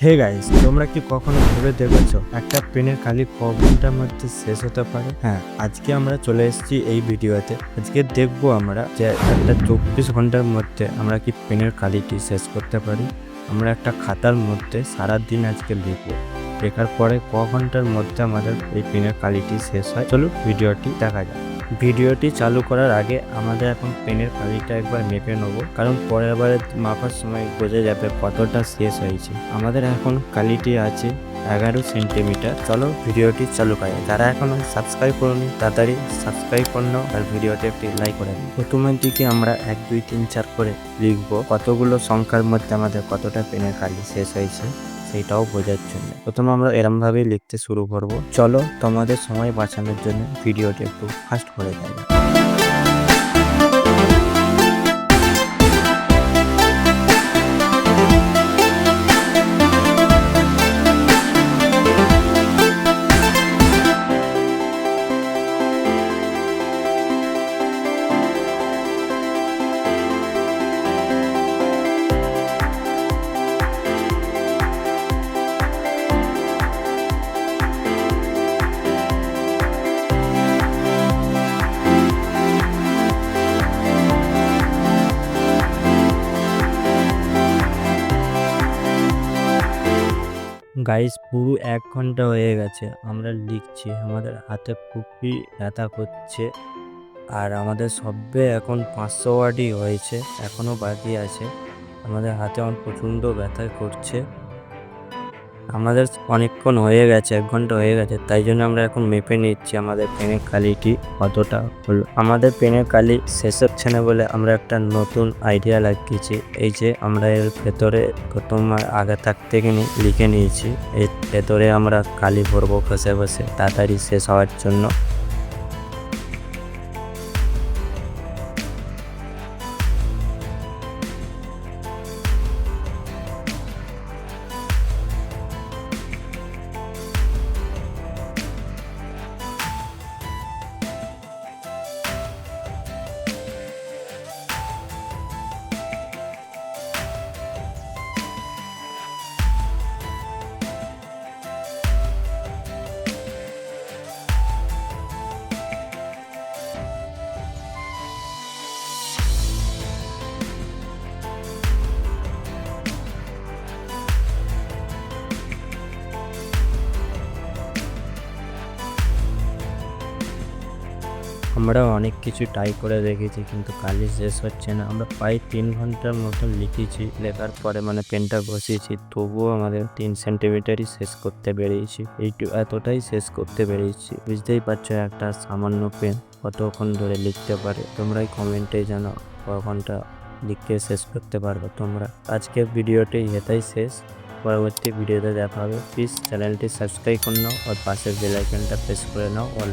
Hey guys তোমরা কি কখনো ভেবে দেখেছ একটা পেনের কালি ক ঘণ্টার মধ্যে শেষ হতে পারে? হ্যাঁ আজকে আমরা চলে এসেছি এই ভিডিওতে। আজকে দেখব আমরা যে একটা চব্বিশ ঘণ্টার মধ্যে আমরা কি পেনের কালিটি শেষ করতে পারি। আমরা একটা খাতার মধ্যে সারা দিন আজকে লিখব। লেখার পরে ক ঘণ্টার মধ্যে আমাদের এই পেনের কালিটি শেষ হয়। চলো ভিডিওটি দেখা যাক। ভিডিওটি চালু করার আগে আমাদের এখন পেনের কালিটা একবার মেপে নেব, কারণ পরের বারে মাপার সময় বোঝা যাবে কতটা শেষ হয়েছে। আমাদের এখন কালিটি আছে এগারো সেন্টিমিটার। চলো ভিডিওটি চালু করে যারা এখন সাবস্ক্রাইব করুন, তাড়াতাড়ি সাবস্ক্রাইব করে নাও আর ভিডিওটি একটি লাইক করে দিন প্রথমের দিকে আমরা এক, দুই, তিন, চার করে লিখব কতগুলো সংখ্যার মধ্যে আমাদের কতটা পেনের কালি শেষ হয়েছে। সেইটাও বোঝার জন্য। প্রথমে আমরা এরমভাবেই লিখতে শুরু করব। চলো তোমাদের সময় বাঁচানোর জন্য ভিডিওটি একটু ফাস্ট করে দেয় গাইস পুরো এক ঘণ্টা হয়ে গেছে। আমরা লিখছি, আমাদের হাতে খুবই ব্যথা করছে। আর আমাদের সবে এখন পাঁচশো ওয়ার্ডই হয়েছে এখনও বাকি আছে। আমাদের হাতে আমার প্রচণ্ড ব্যথা করছে। আমাদের অনেকক্ষণ হয়ে গেছে, এক ঘণ্টা হয়ে গেছে, তাই জন্য আমরা এখন মেপে নিচ্ছি আমাদের পেনের কালিটি কতটা হলো। আমাদের পেনের কালি শেষ হচ্ছে না বলে আমরা একটা নতুন আইডিয়া লাগিয়েছি, এই যে আমরা এর ভেতরে প্রথমবার আগে থাকতে থেকে লিখে নিয়েছি, এর ভেতরে আমরা কালি ভরবো বসে বসে, তাড়াতাড়ি শেষ হওয়ার জন্য। আমরা অনেক কিছু ট্রাই করে দেখেছি কিন্তু কালি শেষ হচ্ছে না। আমরা প্রায় তিন ঘণ্টার মতন লিখেছি, লেখার পরে মানে পেনটা বসিয়েছি, তবুও আমাদের তিন সেন্টিমিটারই শেষ করতে পেরেছি। এইটু, এতটাই শেষ করতে পেরেছি। বুঝতেই পারছ, একটা সামান্য পেন কতক্ষণ ধরে লিখতে পারে? তোমরাই কমেন্টে জানাও, কখনটা লিখতে শেষ করতে পারবে তোমরা। আজকের ভিডিওটি এটাই শেষ। পরবর্তী ভিডিওতে দেখা হবে। প্লিজ চ্যানেলটি সাবস্ক্রাইব করে নাও আর পাশের বেল আইকনটা প্রেস করে নাও। অল